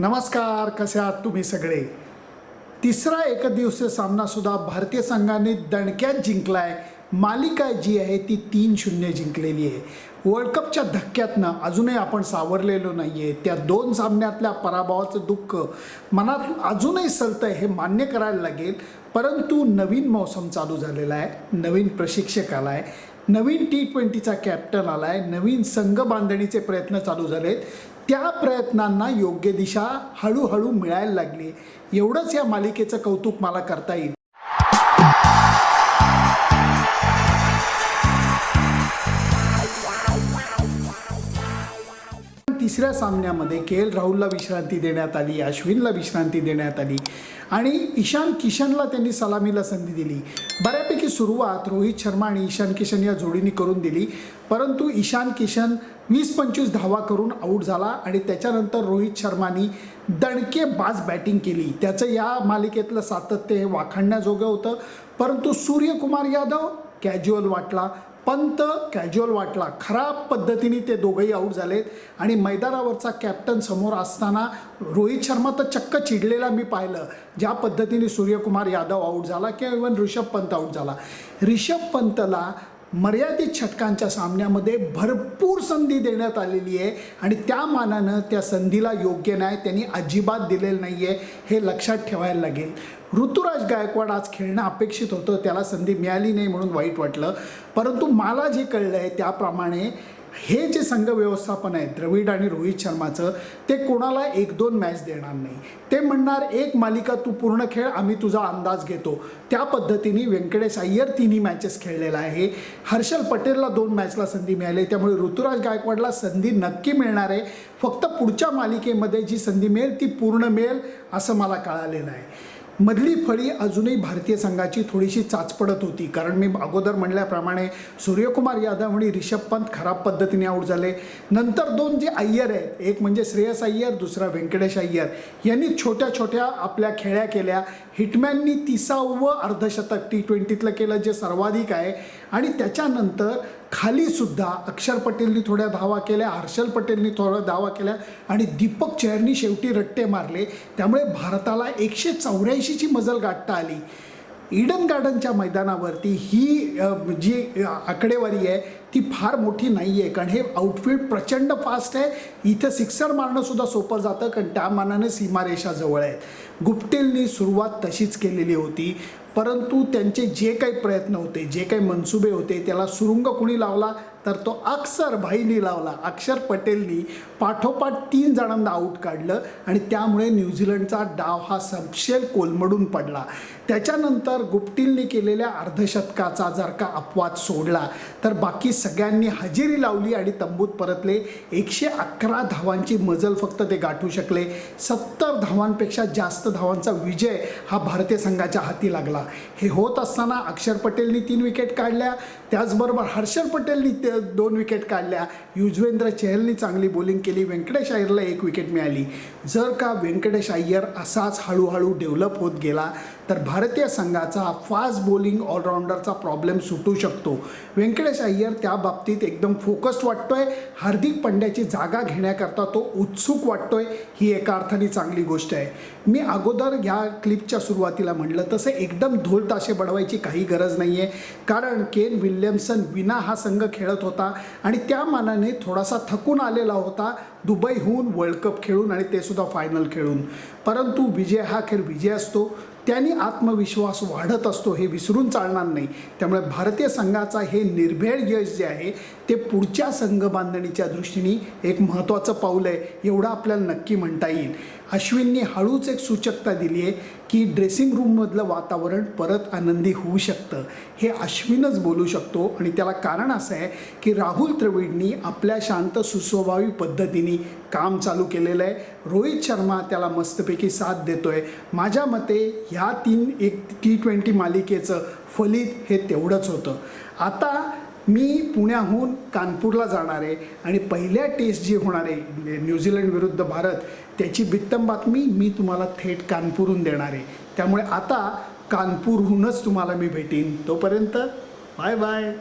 नमस्कार कसे आहात तुम्ही सगळे? तिसरा एकदिवसीय सामनासुद्धा भारतीय संघाने दणक्यात जिंकलाय. मालिका जी आहे ती तीन शून्य जिंकलेली आहे. वर्ल्ड कपच्या धक्क्यातनं अजूनही आपण सावरलेलो नाही आहे त्या दोन सामन्यातल्या पराभवाचं दुःख मनात अजूनही सलतं आहे हे मान्य करायला लागेल. परंतु नवीन मौसम चालू झालेला आहे. नवीन प्रशिक्षक आला आहे नवीन टी ट्वेंटीचा कॅप्टन आला आहे नवीन संघ बांधणीचे प्रयत्न चालू झालेत. त्या प्रयत्नांना योग्य दिशा हळूहळू मिळायला लागली. एवढंच या मालिकेचं कौतुक मला करता येईल. तिसऱ्या सामन्यामध्ये के एल राहुलला विश्रांती देण्यात आली अश्विनला विश्रांती देण्यात आली आणि ईशान किशनला त्यांनी सलामीला संधी दिली. बऱ्यापैकी सुरुवात रोहित शर्मा आणि ईशान किशन या जोडीने करून दिली. परंतु ईशान किशन वीस पंचवीस धावा करून आऊट झाला आणि त्याच्यानंतर रोहित शर्मानी दणके बाज बॅटिंग केली. त्याचं या मालिकेतलं सातत्य हे वाखाणण्याजोगं होतं. परंतु सूर्यकुमार यादव कॅज्युअल वाटला पंत कॅज्युअल वाटला. खराब पद्धतीने ते दोघंही आऊट झालेत. आणि मैदानावरचा कॅप्टन समोर असताना रोहित शर्मा तर चक्क चिडलेला मी पाहिलं. ज्या पद्धतीने सूर्यकुमार यादव आऊट झाला किंवा इवन ऋषभ पंत आऊट झाला. ऋषभ पंतला मर्यादित षटकांच्या सामन्यामध्ये भरपूर संधी देण्यात आलेली आहे आणि त्या मानानं त्या संधीला योग्य नाही त्यांनी अजिबात दिलेलं नाही आहे हे लक्षात ठेवायला लागेल. ऋतुराज गायकवाड आज खेळणं अपेक्षित होतं त्याला संधी मिळाली नाही म्हणून वाईट वाटलं. परंतु मला जे कळलं आहे त्याप्रमाणे हे जे संघ व्यवस्थापन आहे द्रविड आणि रोहित शर्माचं ते कोणाला एक दोन मॅच देणार नाही. ते म्हणणार एक मालिका तू पूर्ण खेळ आम्ही तुझा अंदाज घेतो. त्या पद्धतीने व्यंकटेश अय्यर तिन्ही मॅचेस खेळलेला आहे. हर्षल पटेलला दोन मॅचला संधी मिळाली त्यामुळे ऋतुराज गायकवाडला संधी नक्की मिळणार आहे. फक्त पुढच्या मालिकेमध्ये जी संधी मिळेल ती पूर्ण मिळेल असं मला कळालेलं आहे. मधली फळी अजूनही भारतीय संघाची थोडीशी चाचपडत होती. कारण मी अगोदर म्हणल्याप्रमाणे सूर्यकुमार यादव आणि रिषभ पंत खराब पद्धतीने आऊट झाले. नंतर दोन जे अय्यर आहेत एक म्हणजे श्रेयस अय्यर दुसरा व्यंकटेश अय्यर. यांनी छोट्या छोट्या आपल्या खेळ्या केल्या. हिटमॅननी तिसावं अर्धशतक टी ट्वेंटीतलं केलं जे सर्वाधिक आहे. आणि त्याच्यानंतर खालीसुद्धा अक्षर पटेलनी थोड्या धावा केल्या हर्षल पटेलनी थोड्या धावा केल्या आणि दीपक चेहरनी शेवटी रट्टे मारले. त्यामुळे भारताला एकशे चौऱ्याऐंशीची मजल गाठता आली. इडन गार्डनच्या मैदानावरती ही जी आकडेवारी आहे ती फार मोठी नाही आहे कारण हे आउटफील्ड प्रचंड फास्ट आहे. इथं सिक्सर मारणंसुद्धा सोपं जातं कारण त्या मानाने सीमारेषा जवळ आहेत. गुप्टेलनी सुरुवात तशीच केलेली होती. परंतु त्यांचे जे काही प्रयत्न होते जे काही मनसुबे होते त्याला सुरुंग कुणी लावला तर तो अक्षर भाईनी लावला. अक्षर पटेलनी पाठोपाठ तीन जणांना आऊट काढलं आणि त्यामुळे न्यूझीलंडचा डाव हा सपशेल कोलमडून पडला. त्याच्यानंतर गुप्टिलनी केलेल्या अर्धशतकाचा जर का अपवाद सोडला तर बाकी सगळ्यांनी हजेरी लावली आणि तंबूत परतले. एकशे अकरा धावांची मजल फक्त ते गाठू शकले. सत्तर धावांपेक्षा जास्त धावांचा विजय हा भारतीय संघाच्या हाती लागला. हे होत असताना अक्षर पटेलनी तीन विकेट काढल्या. त्याचबरोबर हर्षल पटेलनी ते दोन विकेट काढल्या. युजवेंद्र चहलनी चांगली बॉलिंग केली. व्यंकटेश अय्यरला एक विकेट मिळाली. जर का व्यंकटेश अय्यर असाच हळूहळू डेव्हलप होत गेला तर भारतीय संघाचा फास्ट बॉलिंग ऑलराऊंडरचा प्रॉब्लेम सुटू शकतो. व्यंकटेश अय्यर त्या बाबतीत एकदम फोकस्ड वाटतोय. हार्दिक पंड्याची जागा घेण्याकरता तो उत्सुक वाटतोय. ही एका अर्थाने चांगली गोष्ट आहे. मी अगोदर ह्या क्लिपच्या सुरुवातीला म्हणलं तसं एकदम ढोल ताशे बडवायची काही गरज नाही आहे कारण केन विल्यमसन विना हा संघ खेळत होता आणि त्या मानाने थोडासा थकून आलेला होता. दुबईहून वर्ल्ड कप खेळून आणि ते सुद्धा फायनल खेळून. परंतु विजय हा खेळ विजय असतो. त्यांनी आत्मविश्वास वाढत असतो हे विसरून चालणार नाही. त्यामुळे भारतीय संघाचा हे निर्भेळ यश जे आहे ते पुढच्या संघ बांधणीच्या दृष्टीने एक महत्त्वाचं पाऊल आहे एवढं आपल्याला नक्की म्हणता येईल. अश्विननी हळूच एक सूचकता दिली आहे की ड्रेसिंग रूममधलं वातावरण परत आनंदी होऊ शकतं. हे अश्विनच बोलू शकतो आणि त्याला कारण असं आहे की राहुल द्रविडनी आपल्या शांत सुस्वभावी पद्धतीने काम चालू केलेलं आहे. रोहित शर्मा त्याला मस्तपैकी साथ देतोय. माझ्या मते ह्या तीन एक टी ट्वेंटी मालिकेचं फलित हे तेवढंच होतं. आता मी पुण्याहून कानपूरला जाणार आहे आणि पहिल्या टेस्ट जी होणार आहे न्यूझीलंड विरुद्ध भारत त्याची बित्तम बातमी मी तुम्हाला थेट कानपूरहून देणार आहे. त्यामुळे आता कानपूरहूनच तुम्हाला मी भेटीन. तोपर्यंत बाय बाय.